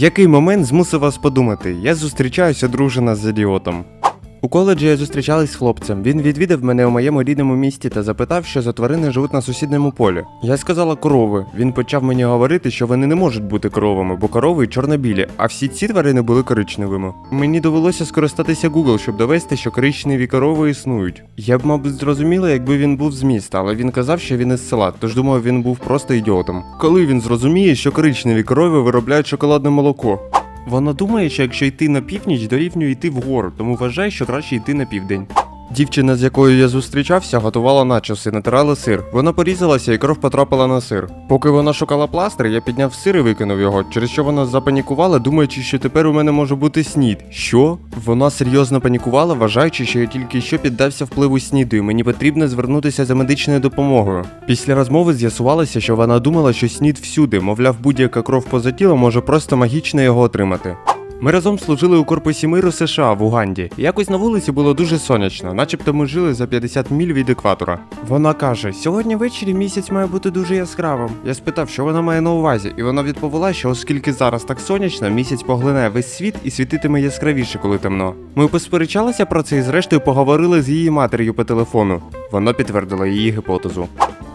Який момент змусив вас подумати? Я зустрічаюся дружина з ідіотом. У коледжі я зустрічалась з хлопцем. Він відвідав мене у моєму рідному місті та запитав, що за тварини живуть на сусідньому полі. Я сказала корови. Він почав мені говорити, що вони не можуть бути коровами, бо корови чорнобілі, а всі ці тварини були коричневими. Мені довелося скористатися Google, щоб довести, що коричневі корови існують. Я б, мабуть, зрозуміла, якби він був з міста, але він казав, що він із села, тож думав, він був просто ідіотом. Коли він зрозуміє, що коричневі корови виробляють шоколадне молоко. Вона думає, що якщо йти на північ, дорівнює йти вгору, тому вважає, що краще йти на південь. Дівчина, з якою я зустрічався, готувала начоси, натирала сир. Вона порізалася і кров потрапила на сир. Поки вона шукала пластир, я підняв сир і викинув його, через що вона запанікувала, думаючи, що тепер у мене може бути снід. Що? Вона серйозно панікувала, вважаючи, що я тільки що піддався впливу сніду, і мені потрібно звернутися за медичною допомогою. Після розмови з'ясувалося, що вона думала, що снід всюди, мовляв, будь-яка кров поза тілом може просто магічно його отримати. Ми разом служили у корпусі миру США в Уганді. Якось на вулиці було дуже сонячно, начебто ми жили за 50 міль від екватора. Вона каже: сьогодні ввечері місяць має бути дуже яскравим. Я спитав, що вона має на увазі, і вона відповіла, що оскільки зараз так сонячно, місяць поглинає весь світ і світитиме яскравіше, коли темно. Ми посперечалися про це і зрештою поговорили з її матір'ю по телефону. Вона підтвердила її гіпотезу.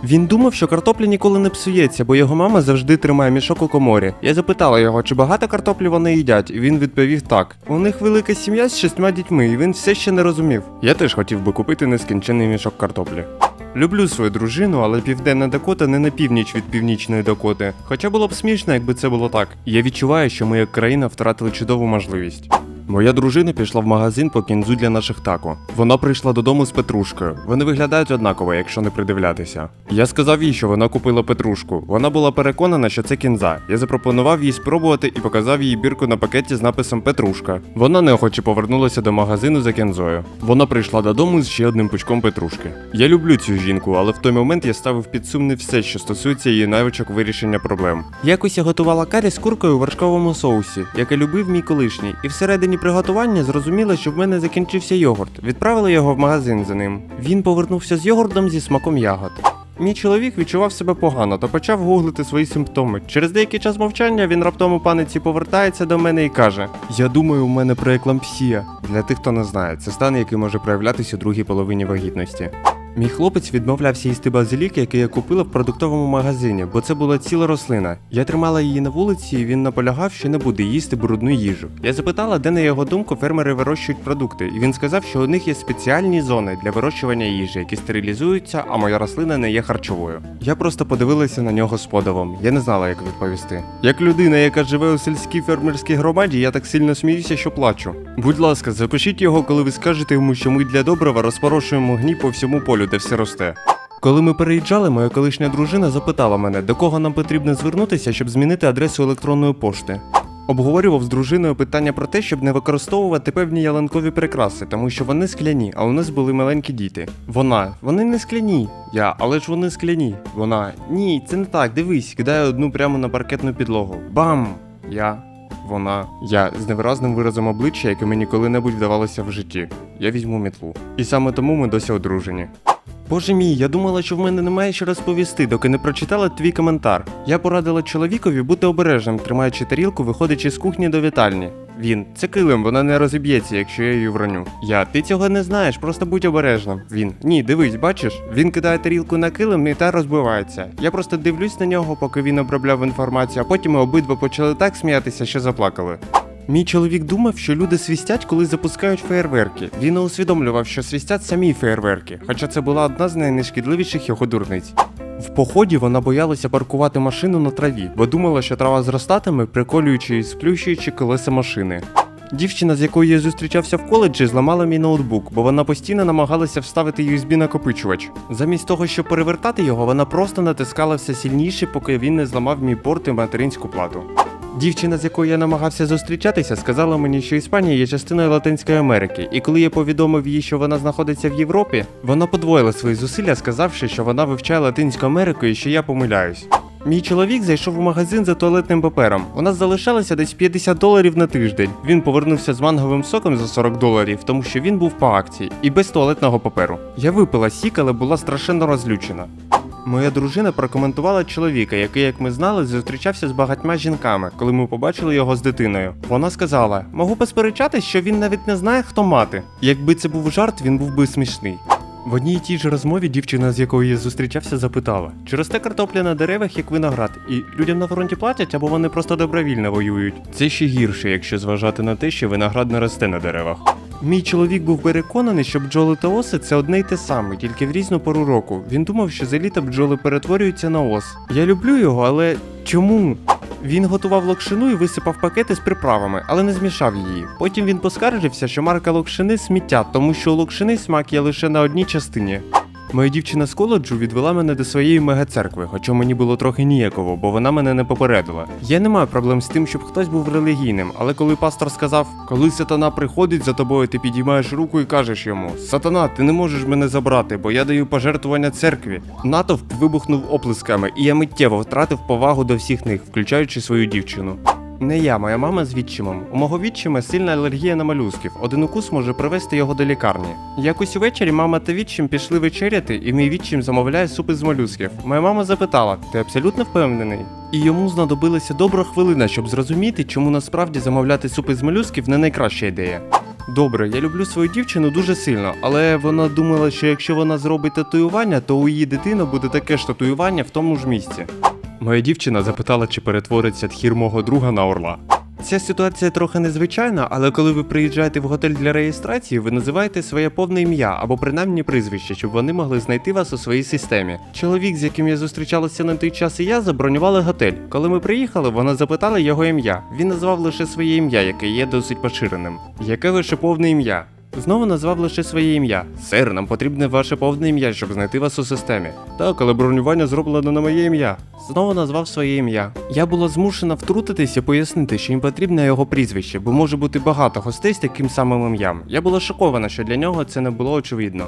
Він думав, що картопля ніколи не псується, бо його мама завжди тримає мішок у коморі. Я запитала його, чи багато картоплі вони їдять, і він відповів так: у них велика сім'я з шістьма дітьми, і він все ще не розумів. Я теж хотів би купити нескінчений мішок картоплі. Люблю свою дружину, але південна Дакота не на північ від північної Дакоти. Хоча було б смішно, якби це було так. Я відчуваю, що ми як країна втратили чудову можливість. Моя дружина пішла в магазин по кінзу для наших тако. Вона прийшла додому з петрушкою. Вони виглядають однаково, якщо не придивлятися. Я сказав їй, що вона купила петрушку. Вона була переконана, що це кінза. Я запропонував їй спробувати і показав їй бірку на пакеті з написом Петрушка. Вона неохоче повернулася до магазину за кінзою. Вона прийшла додому з ще одним пучком петрушки. Я люблю цю жінку, але в той момент я ставив під сумнів все, що стосується її навичок вирішення проблем. Якось я готувала карі з куркою у вершковому соусі, яке любив мій колишній, і всередині приготування зрозуміла, що в мене закінчився йогурт. Відправила його в магазин за ним. Він повернувся з йогуртом зі смаком ягод. Мій чоловік відчував себе погано та почав гуглити свої симптоми. Через деякий час мовчання він раптом у паниці повертається до мене і каже: Я думаю, у мене прееклампсія. Для тих, хто не знає, це стан, який може проявлятися у другій половині вагітності. Мій хлопець відмовлявся їсти базилік, який я купила в продуктовому магазині, бо це була ціла рослина. Я тримала її на вулиці, і він наполягав, що не буде їсти брудну їжу. Я запитала, де на його думку фермери вирощують продукти, і він сказав, що у них є спеціальні зони для вирощування їжі, які стерилізуються, а моя рослина не є харчовою. Я просто подивилася на нього з подивом. Я не знала, як відповісти. Як людина, яка живе у сільській фермерській громаді, я так сильно сміюся, що плачу. Будь ласка, запишіть його, коли ви скажете йому, що ми для добрива розпорошуємо гній по всьому полю, де все росте. Коли ми переїжджали, моя колишня дружина запитала мене, до кого нам потрібно звернутися, щоб змінити адресу електронної пошти. Обговорював з дружиною питання про те, щоб не використовувати певні ялинкові прикраси, тому що вони скляні, а у нас були маленькі діти. Вона, вони не скляні. Я, але ж вони скляні. Вона, ні, це не так, дивись, кидає одну прямо на паркетну підлогу. Бам! Я. Вона, я з невиразним виразом обличчя, яке мені коли-небудь вдавалося в житті. Я візьму мітлу. І саме тому ми досі одружені. Боже мій, я думала, що в мене немає що розповісти, доки не прочитала твій коментар. Я порадила чоловікові бути обережним, тримаючи тарілку, виходячи з кухні до вітальні. Він, це килим, вона не розіб'ється, якщо я її вроню. Я, ти цього не знаєш, просто будь обережним. Він, ні, дивись, бачиш, він кидає тарілку на килим і та розбивається. Я просто дивлюсь на нього, поки він обробляв інформацію, а потім ми обидва почали так сміятися, що заплакали. Мій чоловік думав, що люди свістять, коли запускають феєрверки. Він не усвідомлював, що свістять самі феєрверки, хоча це була одна з найнешкідливіших його дурниць. В поході вона боялася паркувати машину на траві, бо думала, що трава зростатиме, приколюючи і сплющуючи колеса машини. Дівчина, з якою я зустрічався в коледжі, зламала мій ноутбук, бо вона постійно намагалася вставити USB накопичувач. Замість того, щоб перевертати його, вона просто натискала все сильніше, поки він не зламав мій порт і материнську плату. Дівчина, з якою я намагався зустрічатися, сказала мені, що Іспанія є частиною Латинської Америки, і коли я повідомив їй, що вона знаходиться в Європі, вона подвоїла свої зусилля, сказавши, що вона вивчає Латинську Америку і що я помиляюсь. Мій чоловік зайшов у магазин за туалетним папером. У нас залишалося десь 50 доларів на тиждень. Він повернувся з манговим соком за 40 доларів, тому що він був по акції і без туалетного паперу. Я випила сік, але була страшенно розлючена. Моя дружина прокоментувала чоловіка, який, як ми знали, зустрічався з багатьма жінками, коли ми побачили його з дитиною. Вона сказала: можу посперечатись, що він навіть не знає, хто мати. Якби це був жарт, він був би смішний. В одній і тій ж розмові дівчина, з якою я зустрічався, запитала: чи росте картопля на деревах, як виноград, і людям на фронті платять, або вони просто добровільно воюють. Це ще гірше, якщо зважати на те, що виноград не росте на деревах. Мій чоловік був переконаний, що бджоли та оси це одне й те саме, тільки в різну пору року. Він думав, що за літа бджоли перетворюються на ос. Я люблю його, але чому? Він готував локшину і висипав пакети з приправами, але не змішав її. Потім він поскаржився, що марка локшини сміття, тому що у локшини смак є лише на одній частині. Моя дівчина з коледжу відвела мене до своєї мегацеркви, хоча мені було трохи ніяково, бо вона мене не попередила. Я не маю проблем з тим, щоб хтось був релігійним, але коли пастор сказав, коли сатана приходить за тобою, ти підіймаєш руку і кажеш йому: Сатана, ти не можеш мене забрати, бо я даю пожертвування церкві. Натовп вибухнув оплесками, і я миттєво втратив повагу до всіх них, включаючи свою дівчину. Не я, моя мама з відчимом. У мого відчима сильна алергія на молюсків. Один укус може привести його до лікарні. Якось увечері мама та відчим пішли вечеряти, і мій відчим замовляє супи з молюсків. Моя мама запитала: ти абсолютно впевнений? І йому знадобилася добра хвилина, щоб зрозуміти, чому насправді замовляти супи з молюсків не найкраща ідея. Добре, я люблю свою дівчину дуже сильно, але вона думала, що якщо вона зробить татуювання, то у її дитини буде таке ж татуювання в тому ж місці. Моя дівчина запитала, чи перетвориться тхір мого друга на орла. Ця ситуація трохи незвичайна, але коли ви приїжджаєте в готель для реєстрації, ви називаєте своє повне ім'я або принаймні прізвище, щоб вони могли знайти вас у своїй системі. Чоловік, з яким я зустрічалася на той час, і я забронювали готель. Коли ми приїхали, вона запитала його ім'я. Він назвав лише своє ім'я, яке є досить поширеним. Яке ваше повне ім'я? Знову назвав лише своє ім'я. Сер, нам потрібне ваше повне ім'я, щоб знайти вас у системі. Так, але бронювання зроблено на моє ім'я. Знову назвав своє ім'я. Я була змушена втрутитися і пояснити, що їм потрібне його прізвище, бо може бути багато гостей з таким самим ім'ям. Я була шокована, що для нього це не було очевидно.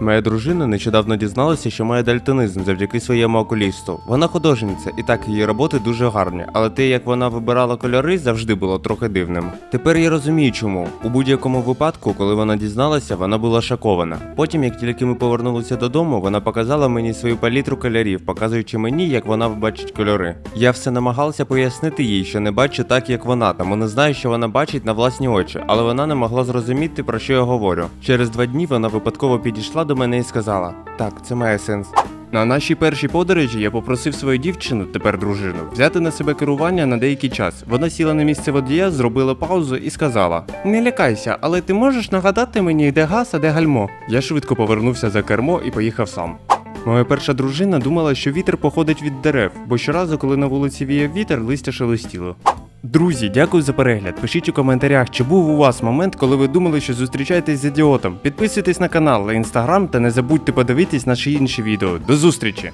Моя дружина нещодавно дізналася, що має дальтонизм завдяки своєму окулісту. Вона художниця, і так її роботи дуже гарні, але те, як вона вибирала кольори, завжди було трохи дивним. Тепер я розумію, чому. У будь-якому випадку, коли вона дізналася, вона була шокована. Потім, як тільки ми повернулися додому, вона показала мені свою палітру кольорів, показуючи мені, як вона бачить кольори. Я все намагався пояснити їй, що не бачу так, як вона, тому не знаю, що вона бачить на власні очі, але вона не могла зрозуміти, про що я говорю. Через два дні вона випадково підійшла до мене і сказала: Так, це має сенс. На нашій першій подорожі я попросив свою дівчину, тепер дружину, взяти на себе керування на деякий час. Вона сіла на місце водія, зробила паузу і сказала: Не лякайся, але ти можеш нагадати мені, де газ, а де гальмо. Я швидко повернувся за кермо і поїхав сам. Моя перша дружина думала, що вітер походить від дерев, бо щоразу, коли на вулиці віяв вітер, листя шелестіло. Друзі, дякую за перегляд. Пишіть у коментарях, чи був у вас момент, коли ви думали, що зустрічаєтесь з ідіотом. Підписуйтесь на канал, інстаграм та не забудьте подивитись наші інші відео. До зустрічі!